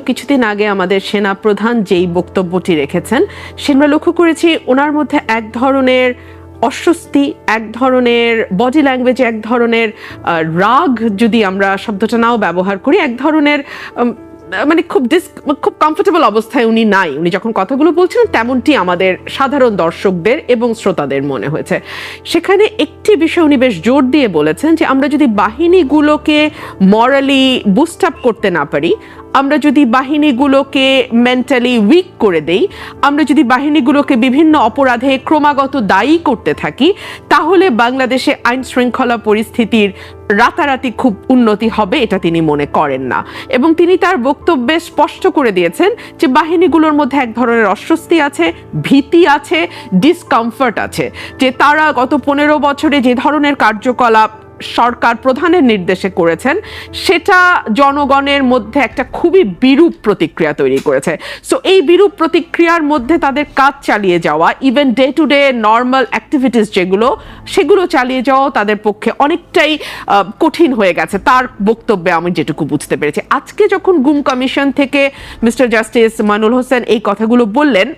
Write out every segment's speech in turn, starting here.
কিছুদিন আগে আমাদের সেনা প্রধান যেই বক্তব্যটি রেখেছেন সে আমরা লক্ষ্য করেছি ওনার মধ্যে এক ধরনের অস্বস্তি, এক ধরনের বডি ল্যাঙ্গুয়েজে এক ধরনের রাগ যদি আমরা শব্দটা নাও ব্যবহার করি, এক ধরনের মানে খুব খুব কমফোর্টেবল অবস্থায় উনি নাই। উনি যখন কথাগুলো বলছিলেন, তেমনটি আমাদের সাধারণ দর্শকদের এবং শ্রোতাদের মনে হয়েছে। সেখানে একটি বিষয় উনি বেশ জোর দিয়ে বলেছেন যে, আমরা যদি বাহিনীগুলোকে মরালি বুস্ট আপ করতে না পারি, আমরা যদি বাহিনীগুলোকে মেন্টালি উইক করে দেই, আমরা যদি বাহিনীগুলোকে বিভিন্ন অপরাধে ক্রমাগত দায়ী করতে থাকি, তাহলে বাংলাদেশে আইন শৃঙ্খলা পরিস্থিতির রাতারাতি খুব উন্নতি হবে, এটা তিনি মনে করেন না। এবং তিনি তার বক্তব্যে স্পষ্ট করে দিয়েছেন যে বাহিনীগুলোর মধ্যে এক ধরনের অস্বস্তি আছে, ভীতি আছে ডিসকমফর্ট আছে। যে তারা গত পনেরো বছরে যে ধরনের কার্যকলাপ সরকার প্রধানের নির্দেশে করেছেন, সেটা জনগণের মধ্যে একটা খুবই বিরূপ প্রতিক্রিয়া তৈরি করেছে। সো এই বিরূপ প্রতিক্রিয়ার মধ্যে তাদের কাজ চালিয়ে যাওয়া even day to day normal activities যেগুলো, সেগুলো চালিয়ে যাওয়াও তাদের পক্ষে অনেকটাই কঠিন হয়ে গেছে। তার বক্তব্যে আমি যেটুকু বুঝতে পেরেছি। আজকে যখন গুম কমিশন থেকে মিস্টার জাস্টিস মানুল হোসেন এই কথাগুলো বললেন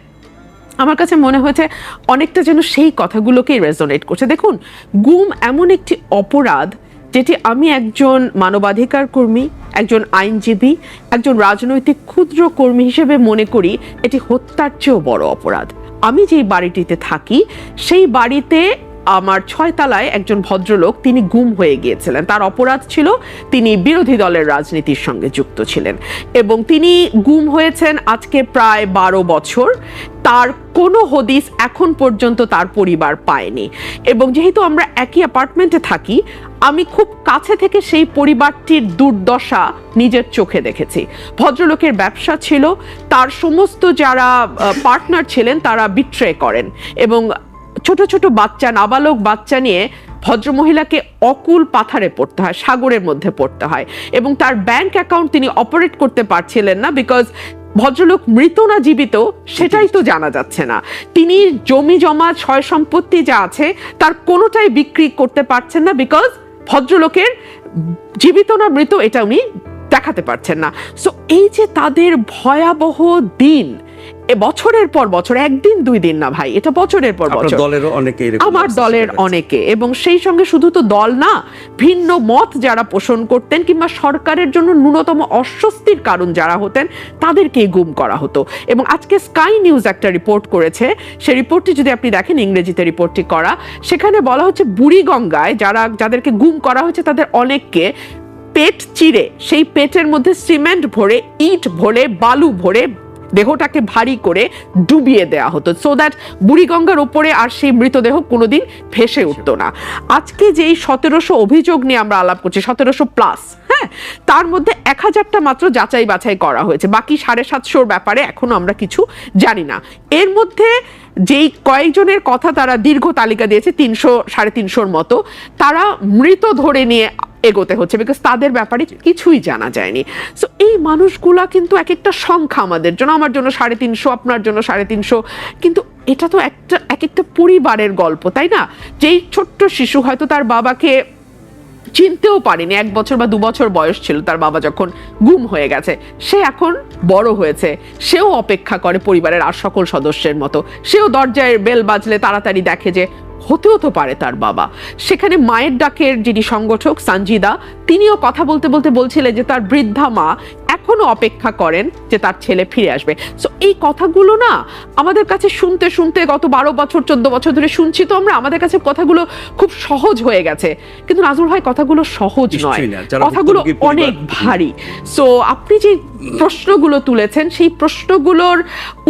আমার কাছে মনে হয়েছে অনেকটা যেন সেই কথাগুলোকেই রেজোনেট করছে। দেখুন, গুম এমন একটি অপরাধ যেটি আমি একজন মানবাধিকার কর্মী, একজন আইনজীবী, একজন রাজনৈতিক ক্ষুদ্র কর্মী হিসেবে মনে করি এটি হত্যার চেয়েও বড় অপরাধ। আমি যেই বাড়িটিতে থাকি, সেই বাড়িতে আমার ছয়তলায় একজন ভদ্রলোক, তিনি গুম হয়ে গিয়েছিলেন। তার অপরাধ ছিল, তিনি বিরোধী দলের রাজনীতির সঙ্গে যুক্ত ছিলেন। এবং তিনি গুম হয়েছেন আজকে প্রায় বারো বছর। তার কোনো হদিস এখন পর্যন্ত তার পরিবার পায়নি। এবং যেহেতু আমরা একই অ্যাপার্টমেন্টে থাকি, আমি খুব কাছে থেকে সেই পরিবারটির দুর্দশা নিজের চোখে দেখেছি। ভদ্রলোকের ব্যবসা ছিল, তার সমস্ত যারা পার্টনার ছিলেন, তারা বিট্রে করেন। এবং ছোট ছোট বাচ্চা, নাবালক বাচ্চা নিয়ে ভদ্রমহিলাকে অকুল পাথারে পড়তে হয়, সাগরের মধ্যে পড়তে হয় এবং তার ব্যাংক অ্যাকাউন্ট তিনি অপারেট করতে পারছিলেন না বিকজ ভদ্রলোক মৃত না জীবিত, সেটাই তো জানা যাচ্ছে না। তিনি জমি জমা, ছয় সম্পত্তি যা আছে, তার কোনোটাই বিক্রি করতে পারছেন না বিকজ ভদ্রলোকের জীবিত না মৃত, এটা উনি দেখাতে পারছেন না। সো এই যে তাদের ভয়াবহ দিন বছরের পর বছর একদিন দুই দিন না ভাই এটা বছরের পর বছর। দলেরও অনেকে আমার দলের অনেকে এবং সেই সঙ্গে শুধু তো দল না ভিন্ন মত যারা পোষণ করতেন কিংবা সরকারের জন্য ন্যূনতম অস্বস্তির কারণ যারা হতেন তাদেরকেই গুম করা হতো। এবং আজকে স্কাই নিউজ একটা রিপোর্ট করেছে সেই রিপোর্টটি যদি আপনি দেখেন ইংরেজিতে রিপোর্টটি করা সেখানে বলা হচ্ছে বুড়িগঙ্গায় যারা যাদেরকে গুম করা হয়েছে তাদের অনেককে পেট চিরে সেই পেটের মধ্যে সিমেন্ট ভরে ইট ভরে বালু ভরে দেহটাকে ভারী করে ডুবিয়ে দেওয়া হতো সো দ্যাট বুড়িগঙ্গার ওপরে আর সেই মৃতদেহ কোনোদিন ভেসে উঠতো না। আজকে যেই সতেরোশো অভিযোগ নিয়ে আমরা আলাপ করছি, সতেরোশো প্লাস হ্যাঁ তার মধ্যে এক হাজারটা মাত্র যাচাই বাছাই করা হয়েছে, বাকি সাড়ে সাতশোর ব্যাপারে এখনও আমরা কিছু জানি না। এর মধ্যে যেই কয়েকজনের কথা তারা দীর্ঘ তালিকা দিয়েছে, তিনশো, সাড়ে তিনশোর মতো, তারা মৃত ধরে নিয়ে এগোতে হচ্ছে বিকজ তাদের ব্যাপারে কিছুই জানা যায়নি। সো এই মানুষগুলা কিন্তু এক একটা সংখ্যা আমাদের জন্য আমার জন্য সাড়ে তিনশো আপনার জন্য সাড়ে তিনশো কিন্তু এটা তো একটা এক একটা পরিবারের গল্প তাই না? যেই ছোট্ট শিশু হয়তো তার বাবাকে চিনতেও পারেনি এক বছর বা দু বছর বয়স ছিল তার বাবা যখন গুম হয়ে গেছে সে এখন বড় হয়েছে সেও অপেক্ষা করে পরিবারের আর সকল সদস্যের মতো সেও দরজায় বেল বাজলে তাড়াতাড়ি দেখে যে হতেও তো পারে তার বাবা। সেখানে মায়ের ডাকের যিনি সংগঠক সঞ্জিদা তিনিও কথা বলতে বলতে বলছিলেন যে তার বৃদ্ধা মা এখনও অপেক্ষা করেন যে তার ছেলে ফিরে আসবে। সো এই কথাগুলো না আমাদের কাছে শুনতে শুনতে গত বারো বছর চোদ্দ বছর ধরে শুনছি তো আমরা আমাদের কাছে কথাগুলো খুব সহজ হয়ে গেছে। কিন্তু নাজরুল ভাই কথাগুলো সহজ নয়। কথাগুলো অনেক ভারী। সো আপনি যে প্রশ্নগুলো তুলেছেন সেই প্রশ্নগুলোর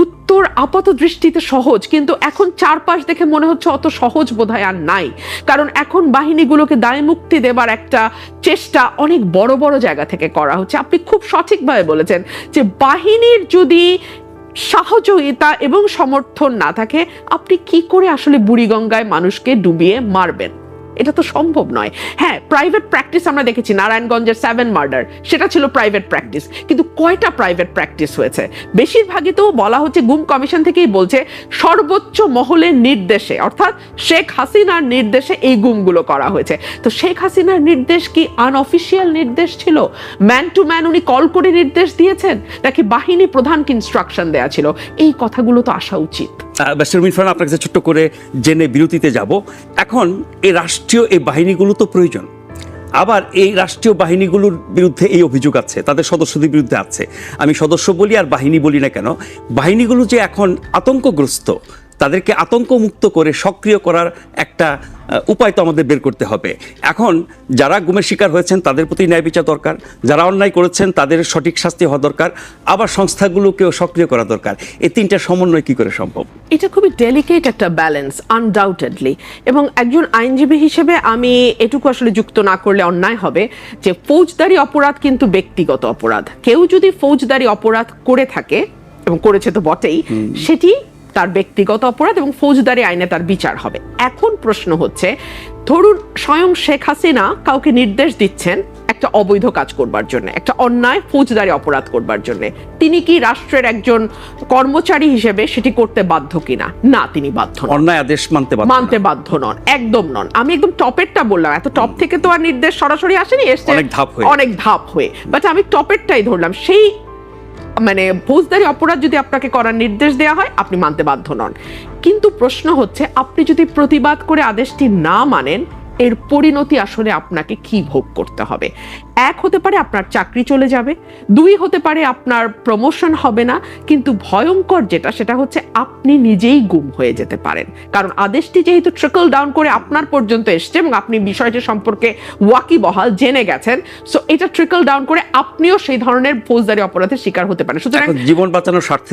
উত্তর আপাত দৃষ্টিতে সহজ কিন্তু এখন চারপাশ দেখে মনে হচ্ছে অত সহজ বোধহয় আর নাই। কারণ এখন বাহিনীগুলোকে দায় মুক্তি দেবার একটা চেষ্টা অনেক বড় বড় জায়গা থেকে করা হচ্ছে। আপনি খুব সঠিকভাবে বলেছেন যে বাহিনীর যদি সহযোগিতা এবং সমর্থন না থাকে, আপনি কি করে আসলে বুড়িগঙ্গায় মানুষকে ডুবিয়ে মারবেন? এটা তো সম্ভব নয়। হ্যাঁ প্রাইভেট প্র্যাকটিস আমরা দেখেছি, নারায়ণগঞ্জের সেভেন মার্ডার সেটা ছিল প্রাইভেট প্র্যাকটিস কিন্তু কয়টা প্রাইভেট প্র্যাকটিস হয়েছে? বেশিরভাগই তো বলা হচ্ছে গুম কমিশন থেকেই বলছে, সর্বোচ্চ মহলের নির্দেশে, অর্থাৎ শেখ হাসিনার নির্দেশে এই গুমগুলো করা হয়েছে। তো শেখ হাসিনার নির্দেশ কি আনঅফিসিয়াল নির্দেশ ছিল? ম্যান টু ম্যান উনি কল করে নির্দেশ দিয়েছেন? নাকি বাহিনী প্রধানকে ইনস্ট্রাকশন দেয়া ছিল? এই কথাগুলো তো আসা উচিত। ব্যাস্টার মিন ফারহান আপনার কাছে ছোট্ট করে জেনে বিরতিতে যাব। এখন এই রাষ্ট্রীয় এই বাহিনীগুলো তো প্রয়োজন। আবার এই রাষ্ট্রীয় বাহিনীগুলোর বিরুদ্ধে এই অভিযোগ আছে, তাদের সদস্যদের বিরুদ্ধে আছে। আমি সদস্য বলি আর বাহিনী বলি না কেন? বাহিনীগুলো যে এখন আতঙ্কগ্রস্ত তাদেরকে আতঙ্কমুক্ত করে সক্রিয় করার একটা উপায় তো আমাদের বের করতে হবে। এখন যারা গুমের শিকার হয়েছেন তাদের প্রতি ন্যায় বিচার দরকার। যারা অন্যায় করেছেন তাদের সঠিক শাস্তি হওয়া দরকার। আবার সংস্থাগুলোকেও সক্রিয় করা দরকার। এই তিনটা সমন্বয় কি করে সম্ভব? এটা খুবই ডেলিকেট একটা ব্যালেন্স আনডাউটেডলি এবং একজন আইনজীবী হিসেবে আমি এটুকু আসলে যুক্ত না করলে অন্যায় হবে যে ফৌজদারি অপরাধ কিন্তু ব্যক্তিগত অপরাধ। কেউ যদি ফৌজদারি অপরাধ করে থাকে এবং করেছে তো বটেই সেটি তার ব্যক্তিগত অপরাধ এবং ফৌজদারি আইনে তার বিচার হবে। এখন প্রশ্ন হচ্ছে ধরুন স্বয়ং শেখ হাসিনা কাউকে নির্দেশ দিচ্ছেন একটা অবৈধ কাজ করবার জন্য একটা অন্যায় ফৌজদারি অপরাধ করবার জন্য। তিনি কি রাষ্ট্রের একজন কর্মচারী হিসেবে সেটি করতে বাধ্য কিনা? না তিনি বাধ্য নন। অন্যায় আদেশ মানতে মানতে বাধ্য নন একদম নন। আমি একদম টপেরটা বললাম এত টপ থেকে তো আর নির্দেশ সরাসরি আসেনি এসছে অনেক ধাপ হয়ে। অনেক ধাপ হয়ে। বাট আমি টপেরটাই ধরলাম সেই মানে ফৌজদারি অপরাধ যদি আপনাকে করার নির্দেশ দেওয়া হয়, আপনি মানতে বাধ্য নন। কিন্তু প্রশ্ন হচ্ছে, আপনি যদি প্রতিবাদ করে আদেশটি না মানেন, এর পরিণতি আসলে আপনাকে কি ভোগ করতে হবে? এক হতে পারে আপনার চাকরি চলে যাবে দুই হতে পারে আপনার প্রমোশন হবে না কিন্তু ভয়ঙ্কর যেটা সেটা হচ্ছে আপনি নিজেই গুম হয়ে যেতে পারেন। কারণ আদেশটি যেহেতু ট্রিকল ডাউন করে আপনার পর্যন্ত এসছে এবং আপনি বিষয়টি সম্পর্কে ওয়াকিবহাল জেনে গেছেন সো এটা ট্রিকল ডাউন করে আপনিও সেই ধরনের ফৌজদারি অপরাধের শিকার হতে পারেন। সুতরাং জীবন বাঁচানোর স্বার্থে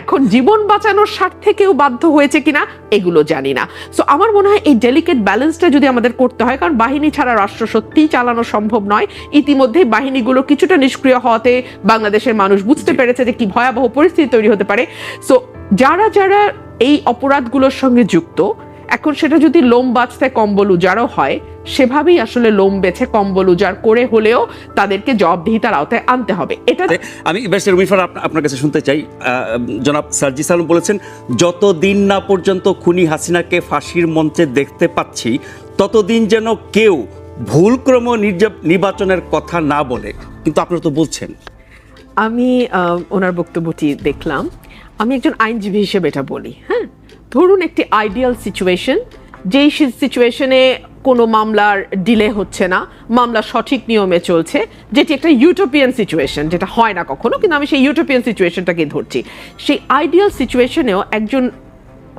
এখন জীবন বাঁচানোর স্বার্থে কেউ বাধ্য হয়েছে কিনা এগুলো জানি না। সো আমার মনে হয় এই ডেলিকেট ব্যালেন্সটা যদি আমাদের করতে হয় কারণ বাহিনী ছাড়া রাষ্ট্র সত্যিই চালানো সম্ভব নয়। ইতিমধ্যে বাহিনীগুলো কিছুটা নিষ্ক্রিয় হওয়াতে বাংলাদেশের মানুষ বুঝতে পেরেছে যে কি ভয়াবহ পরিস্থিতি তৈরি হতে পারে। সো যারা যারা এই অপরাধগুলোর সঙ্গে যুক্ত এখন সেটা যদি লোম বাঁচতে কম্বল উজাড়ও হয় সেভাবেই আসলে লোম বেছে কম্বল উজাড় করে হলেও তাদেরকে জবাবদিহিতার আওতায় আনতে হবে। এটা আমি ব্যারিস্টার রুমিফার আপনার কাছে শুনতে চাই। আহ, জনাব সার্জি সালাম বলেছেন যতদিন না পর্যন্ত খুনি হাসিনাকে ফাঁসির মঞ্চে দেখতে পাচ্ছি ততদিন যেন কেউ ভুলক্রম নির্বাচনের কথা না বলে, কিন্তু আপনারা তো বলছেন। আমি ওনার বক্তব্যটি দেখলাম। আমি একজন আইনজীবী হিসেবে এটা বলি হ্যাঁ? ধরুন একটি আইডিয়াল সিচুয়েশন যেই সিচুয়েশনে কোনো মামলার ডিলে হচ্ছে না, মামলা সঠিক নিয়মে চলছে, যেটি একটা ইউটোপিয়ান সিচুয়েশন যেটা হয় না কখনো, কিন্তু আমি সেই ইউটোপিয়ান সিচুয়েশনটাকে ধরছি। সেই আইডিয়াল সিচুয়েশনেও একজন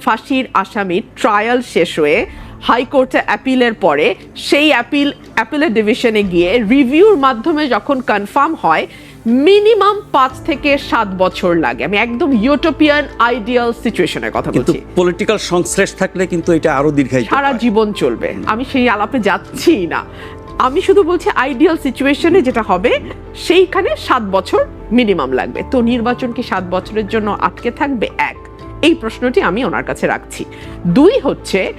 ফাঁসির আসামির ট্রায়াল শেষ হয়ে হাইকোর্টে অ্যাপিলের পরে সেই অ্যাপিল অ্যাপিলের ডিভিশনে গিয়ে রিভিউর মাধ্যমে যখন কনফার্ম হয় মিনিমাম পাঁচ থেকে সাত বছর লাগে। আমি একদম ইউটোপিয়ান আইডিয়াল সিচুয়েশনের কথা বলছি। পলিটিক্যাল সংশ্লেষ থাকলে কিন্তু এটা আরও দীর্ঘায়িত সারা জীবন চলবে। আমি সেই আলাপে যাচ্ছি না। আমি শুধু বলছি আইডিয়াল সিচুয়েশনে যেটা হবে সেইখানে সাত বছর মিনিমাম লাগবে। তো নির্বাচন কি সাত বছরের জন্য আটকে থাকবে? এক। এই প্রশ্নটি আমি ওনার কাছে রাখছি। দুই হচ্ছে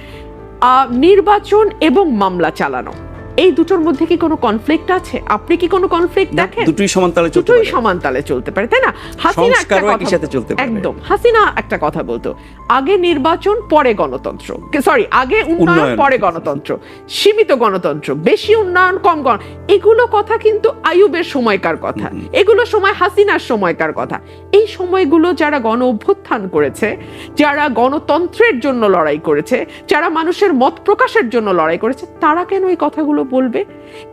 নির্বাচন এবং মামলা চালানো। এই দুটোর মধ্যে কি কোনো কনফ্লিক্ট আছে? আপনি কি কোনো কনফ্লিক্ট দেখেন? দুটোই সমান তালে চলতে দুটোই পারে। সমান তালে চলতে পারে তাই না? হাসিনা একটা সংস্কারও একই কথা সাথে চলতে পারে। একদম। হাসিনা একটা কথা বলতো। আগে নির্বাচন পরে গণতন্ত্র। সরি আগে উন্নয়ন উন্নয়ন। পরে গণতন্ত্র। সীমিত গণতন্ত্র। বেশি উন্নয়ন কম গণ এগুলো কথা কিন্তু আয়ুবের সময়কার কথা। এগুলো সময় হাসিনার সময়কার কথা। এই সময়গুলো যারা গণ অভ্যুত্থান করেছে যারা গণতন্ত্রের জন্য লড়াই করেছে যারা মানুষের মত প্রকাশের জন্য লড়াই করেছে তারা কেন এই কথাগুলো বলবে?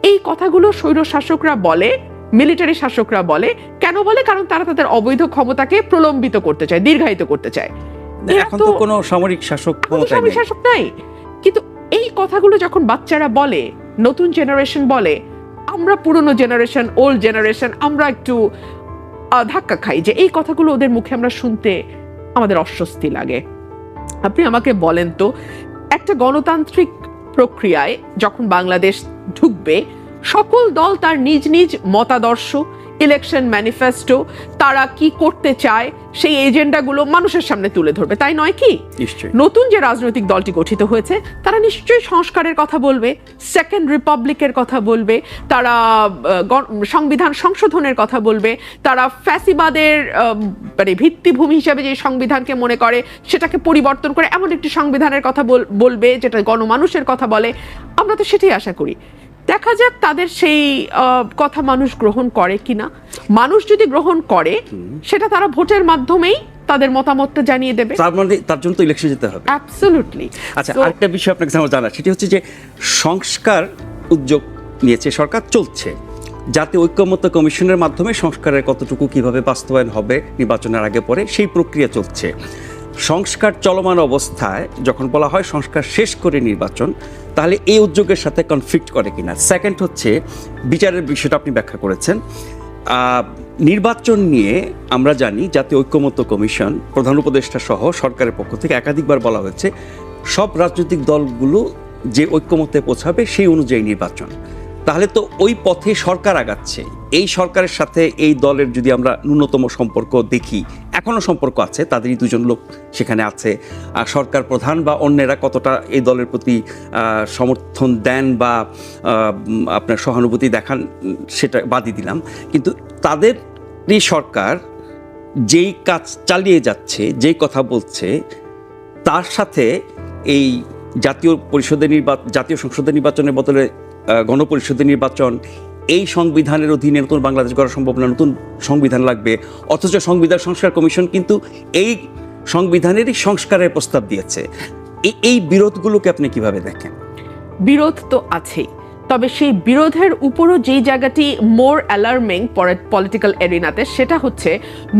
এই কথাগুলো স্বৈর শাসকরা বলে মিলিটারি শাসকরা বলে। কেন বলে? কারণ তারা তাদের অবৈধ ক্ষমতাকে প্রলম্বিত করতে চায় দীর্ঘায়িত করতে চায়। এখন তো কোনো সামরিক শাসক নেই। শাসক নাই। কিন্তু এই কথাগুলো যখন বাচ্চারা বলে নতুন জেনারেশন বলে আমরা পুরনো জেনারেশন ওল্ড জেনারেশন আমরা একটু ধাক্কা খাই যে এই কথাগুলো ওদের মুখে আমরা শুনতে আমাদের অস্বস্তি লাগে। আপনি আমাকে বলেন তো একটা গণতান্ত্রিক প্রক্রিয়ায় যখন বাংলাদেশ ঢুকবে সকল দল তার নিজ নিজ মতাদর্শ ইলেকশন ম্যানিফেস্টো তারা কি করতে চায় সেই এজেন্ডাগুলো মানুষের সামনে তুলে ধরবে তাই নয় কি? নতুন যে রাজনৈতিক দলটি গঠিত হয়েছে তারা নিশ্চয়ই সংস্কারের কথা বলবে সেকেন্ড রিপাবলিকের কথা বলবে তারা সংবিধান সংশোধনের কথা বলবে তারা ফ্যাসিবাদের মানে ভিত্তিভূমি হিসাবে যে সংবিধানকে মনে করে সেটাকে পরিবর্তন করে এমন একটি সংবিধানের কথা বল- বলবে যেটা গণমানুষের কথা বলে আমরা তো সেটাই আশা করি। দেখা যাক তাদের সেই কথা মানুষ গ্রহণ করে কিনা। মানুষ যদি গ্রহণ করে সেটা তারা ভোটের মাধ্যমেই তাদের মতামতটা জানিয়ে দেবে। তার মানে তার জন্য তো ইলেকশন যেতে হবে। অ্যাবসলিউটলি আচ্ছা আরেকটা বিষয় আপনাকে আমার জানা সেটি হচ্ছে যে সংস্কার উদ্যোগ নিয়েছে সরকার চলছে। যাতে ঐক্যমত্য কমিশনের মাধ্যমে সংস্কারের কতটুকু কীভাবে বাস্তবায়ন হবে নির্বাচনের আগে পরে সেই প্রক্রিয়া চলছে। সংস্কার চলমান অবস্থায় যখন বলা হয় সংস্কার শেষ করে নির্বাচন, তাহলে এই উদ্যোগের সাথে কনফ্লিক্ট করে কিনা? সেকেন্ড হচ্ছে, বিচারের বিষয়টা আপনি ব্যাখ্যা করেছেন। নির্বাচন নিয়ে আমরা জানি জাতীয় ঐক্যমত্য কমিশন, প্রধান উপদেষ্টা সহ সরকারের পক্ষ থেকে একাধিকবার বলা হয়েছে, সব রাজনৈতিক দলগুলো যে ঐক্যমত্যে পৌঁছাবে সেই অনুযায়ী নির্বাচন। তাহলে তো ওই পথে সরকার আগাচ্ছে। এই সরকারের সাথে এই দলের যদি আমরা ন্যূনতম সম্পর্ক দেখি এখনও সম্পর্ক আছে, তাদেরই দুজন লোক সেখানে আছে। আর সরকার প্রধান বা অন্যেরা কতটা এই দলের প্রতি সমর্থন দেন বা আপনার সহানুভূতি দেখান, সেটা বাদই দিলাম। কিন্তু তাদেরই সরকার যেই কাজ চালিয়ে যাচ্ছে, যেই কথা বলছে, তার সাথে এই জাতীয় পরিষদের নির্বাচন জাতীয় সংসদের নির্বাচনের বদলে গণপরিষদের নির্বাচন, এই সংবিধানের অধীনে নতুন বাংলাদেশ গড়া সম্ভব না, নতুন সংবিধান লাগবে। অথচ সংবিধান সংস্কার কমিশন কিন্তু এই সংবিধানেরই সংস্কারের প্রস্তাব দিয়েছে। এই বিরোধগুলোকে আপনি কীভাবে দেখেন? বিরোধ তো আছেই, তবে সেই বিরোধের উপরও যেই জায়গাটি মোর অ্যালার্মিং পলিটিক্যাল এরিনাতে সেটা হচ্ছে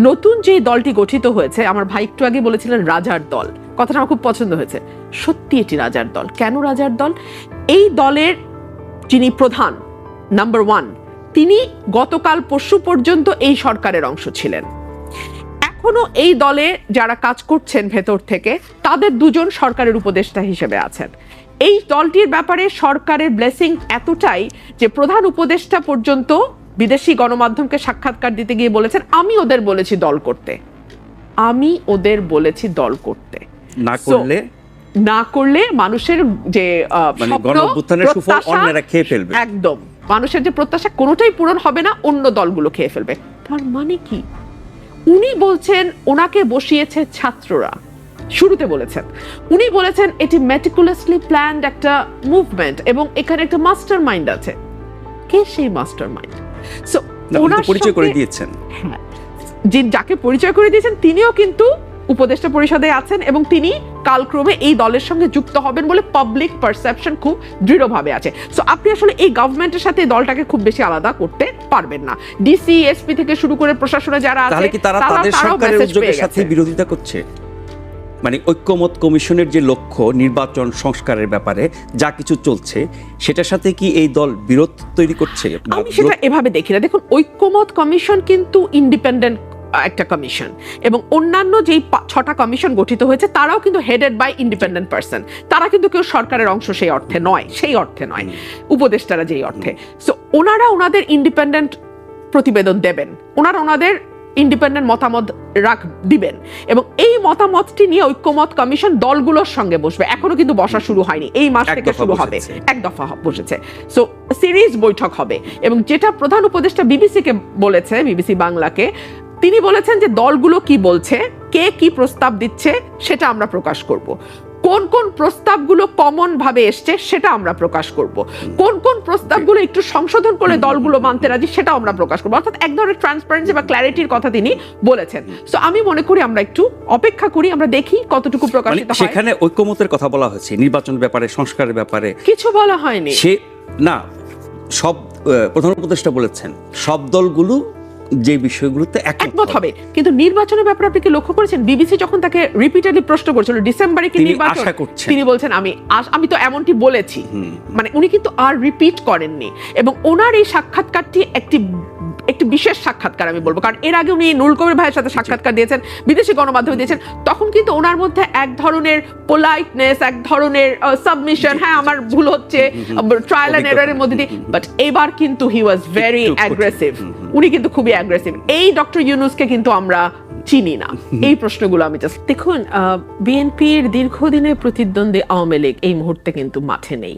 নতুন যে দলটি গঠিত হয়েছে, আমার ভাই একটু আগে বলেছিলেন রাজার দল। কথাটা আমার খুব পছন্দ হয়েছে। সত্যি এটি রাজার দল। কেন রাজার দল? এই দলের যিনি প্রধান। নাম্বার ওয়ান তিনি গতকাল পরশু পর্যন্ত এই সরকারের অংশ ছিলেন। এখনও এই দলে যারা কাজ করছেন ভেতর থেকে তাদের দুজন সরকারের উপদেষ্টা হিসেবে আছেন। এই দলটির ব্যাপারে সরকারের ব্লেসিং এতটাই যে প্রধান উপদেষ্টা পর্যন্ত বিদেশি গণমাধ্যমকে সাক্ষাৎকার দিতে গিয়ে বলেছেন আমি ওদের বলেছি দল করতে। আমি ওদের বলেছি দল করতে। না করলে না করলে মানুষের যে মানে খেয়ে ফেলবে। একদম। মানুষের যে প্রত্যাশা কোনোটাই পূরণ হবে না অন্য দলগুলো খেয়ে ফেলবে। তার মানে কি? উনি বলছেন ওনাকে বসিয়েছে ছাত্ররা। শুরুতে বলেছেন। উনি বলেছেন এটি মেটিকুলাসলি প্ল্যান্ড একটা মুভমেন্ট এবং এখানে একটা মাস্টার মাইন্ড আছে। কে সেই মাস্টার মাইন্ড সো পরিচয় করে দিয়েছেন। হ্যাঁ যে যাকে পরিচয় করে দিয়েছেন তিনিও কিন্তু উপদেষ্টা পরিষদে আছেন এবং তিনি কালক্রমে এই দলের সঙ্গে যুক্ত হবেন বলে পাবলিক পারসেপশন খুব দৃঢ়ভাবে আছে। সো আপনি আসলে এই গভর্নমেন্টের সাথে দলটাকে খুব বেশি আলাদা করতে পারবেন না। ডিসি এসপি থেকে শুরু করে প্রশাসনে যারা আছে তারা তাদের সরকারের উদ্যোগের সাথে বিরোধিতা করছে? মানে ঐক্যমত কমিশনের যে লক্ষ্য নির্বাচন সংস্কারের ব্যাপারে যা কিছু চলছে সেটার সাথে কি এই দল বিরোধ তৈরি করছে? আমি সেটা এভাবে দেখি না। দেখুন ঐক্যমত কমিশন কিন্তু ইন্ডিপেন্ডেন্ট একটা কমিশন। এবং অন্যান্য যেই ছটা কমিশন গঠিত হয়েছে তারাও কিন্তু হেডেড বাই ইন্ডিপেন্ডেন্ট পার্সন তারা কিন্তু কেউ সরকারের অংশ সেই অর্থে নয় সেই অর্থে নয়। উপদেষ্টারা যেই অর্থে। সো ওনারা ওনাদের ইন্ডিপেন্ডেন্ট প্রতিবেদন দেবেন। ওনারা ওনাদের ইন্ডিপেন্ডেন্ট মতামত রাখ দিবেন। এবং এই মতামতটি নিয়ে ঐক্যমত কমিশন দলগুলোর সঙ্গে বসবে। এখনও কিন্তু বসা শুরু হয়নি। এই মাস থেকে শুরু হবে। এক দফা বসেছে। সো সিরিজ বৈঠক হবে। এবং যেটা প্রধান উপদেষ্টা বিবিসিকে বলেছে বিবিসি বাংলাকে তিনি বলেছেন যে দলগুলো কি বলছে কে কি প্রস্তাব দিচ্ছে সেটা আমরা প্রকাশ করব। কোন কোন প্রস্তাবগুলো কমন ভাবে এসছে সেটা আমরা প্রকাশ করব। কোন কোন প্রস্তাবগুলো একটু সংশোধন করে দলগুলো মানতে রাজি সেটা আমরা প্রকাশ করব। অর্থাৎ এক ধরনের ট্রান্সপারেন্সি বা ক্ল্যারিটির কথা তিনি বলেছেন। সো আমি মনে করি আমরা একটু অপেক্ষা করি আমরা দেখি কতটুকু মানে প্রকাশিত হয়। সেখানে ঐক্যমতের কথা বলা হয়েছে নির্বাচন ব্যাপারে সংস্কারের ব্যাপারে। কিছু বলা হয়নি। সে না সব প্রধান উপদেষ্টা বলেছেন সব দলগুলো যে বিষয়গুলোতে একমত একমত হবে। কিন্তু নির্বাচনের ব্যাপারে আপনি কি লক্ষ্য করেছেন? বিবিসি যখন তাকে রিপিটেডলি প্রশ্ন করেছিল ডিসেম্বরে কি নির্বাচন? তিনি বলছেন আমি আমি তো এমনটি বলেছি। মানে উনি কিন্তু আর রিপিট করেননি। এবং ওনার এই সাক্ষাৎকারটি একটি একটি বিশেষ সাক্ষাৎকার আমি বলব। কারণ এর আগে উনি নুরুল কবির ভাইয়ের সাথে সাক্ষাৎকার দিয়েছেন বিদেশি গণমাধ্যমে দিয়েছেন। তখন কিন্তু ওনার মধ্যে এক ধরনের পোলাইটনেস এক ধরনের সাবমিশন হ্যাঁ আমার ভুল হচ্ছে ট্রায়াল এন্ড এররের মধ্যে দিয়ে। বাট এবার কিন্তু হি ওয়াজ ভেরি অ্যাগ্রেসিভ উনি কিন্তু খুবই অ্যাগ্রেসিভ এই ডক্টর ইউনুসকে কিন্তু আমরা চিনি না। এই প্রশ্নগুলো আমি জাস্ট দেখুন বিএনপির দীর্ঘদিনের প্রতিদ্বন্দ্বী আওয়ামী লীগ এই মুহূর্তে কিন্তু মাঠে নেই।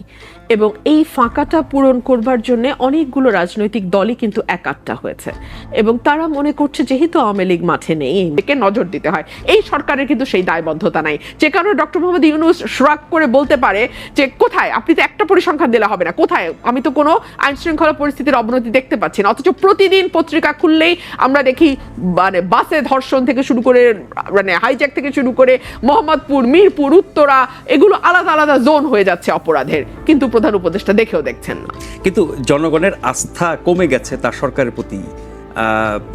এবং এই ফাঁকাটা পূরণ করবার জন্য অনেকগুলো রাজনৈতিক দলই কিন্তু একাট্টা হয়েছে। এবং তারা মনে করছে যেহেতু আওয়ামী লীগ মাঠে নেই এদিকে নজর দিতে হয়। এই সরকারের কিন্তু সেই দায়বদ্ধতা নাই। যে কারণে ডক্টর মোহাম্মদ ইউনুস শ্রাক করে বলতে পারে যে, কোথায়? আপনি তো একটা পরিসংখ্যান দিলে হবে না। কোথায়? আমি তো কোনো আইন শৃঙ্খলা পরিস্থিতির অবনতি দেখতে পাচ্ছি না। অথচ প্রতিদিন পত্রিকা খুললেই আমরা দেখি মানে বাসে ধর্ষণ থেকে শুরু করে মানে হাইজ্যাক থেকে শুরু করে, মোহাম্মদপুর, মিরপুর, উত্তরা, এগুলো আলাদা আলাদা জোন হয়ে যাচ্ছে অপরাধের। কিন্তু প্রধান উপদেষ্টা দেখেও দেখছেন না। না জনগণের আস্থা কমে গেছে তার সরকারের প্রতি।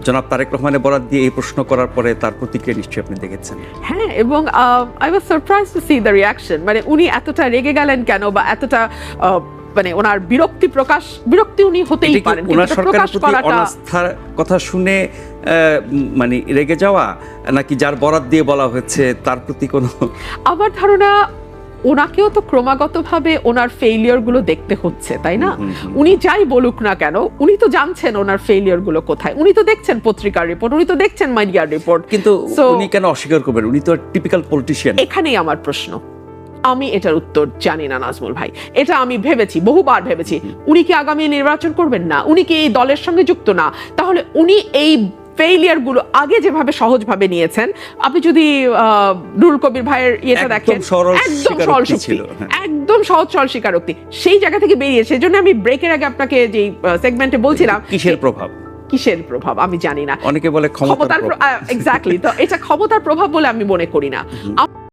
জনাব তারেক রহমানের দিয়ে এই প্রশ্ন করার পরে তার প্রতিক্রিয়া নিশ্চয়ই আপনি দেখেছেন। হ্যাঁ এবং I was surprise to see the reaction মানে উনি এতটা রেগে গেলেন কেন বা এতটা মানে ওনার বিরক্তি প্রকাশ বিরক্তি উনি হতেই পারেন ওনার সরকারের প্রতি অনাস্থার কথা শুনে মানে রেগে যাওয়া নাকি যার বরাদ দিয়ে বলা হয়েছে তার প্রতি কোনো আমার ধারণা ওনাকেও তো ক্রমাগতভাবে ওনার ফেইলিয়রগুলো দেখতে হচ্ছে তাই না? উনি যাই বলুক না কেন উনি তো জানছেন ওনার ফেইলিয়রগুলো কোথায়। উনি তো দেখছেন পত্রিকার রিপোর্ট উনি তো দেখছেন মিডিয়ার রিপোর্ট কিন্তু উনি কেন অস্বীকার করবেন? উনি তো টিপিক্যাল পলিটিশিয়ান এখানেই আমার প্রশ্ন। আমি এটার উত্তর জানি না নাজমুল ভাই। এটা আমি ভেবেছি বহুবার ভেবেছি। উনি কি আগামী নির্বাচন করবেন না? উনি কি এই দলের সঙ্গে যুক্ত না? তাহলে উনি এই ফেইলিয়ারগুলো আগে যেভাবে সহজভাবে নিয়েছেন আপনি যদি রুল কবির ভাইয়ের ইয়েটা একদম দেখেন একদম সরল ছিল, হ্যাঁ। একদম সহজ সরল স্বীকারোক্তি। সেই জায়গা থেকে বেরিয়ে সেজন্য আমি ব্রেকের আগে আপনাকে যে সেগমেন্টে বলছিলাম কিসের প্রভাব? কিসের প্রভাব? আমি জানি না। অনেকে বলে ক্ষমতার ক্ষমতার প্রভাব। এক্স্যাক্টলি তো এটা ক্ষমতার প্রভাব বলে আমি মনে করি না।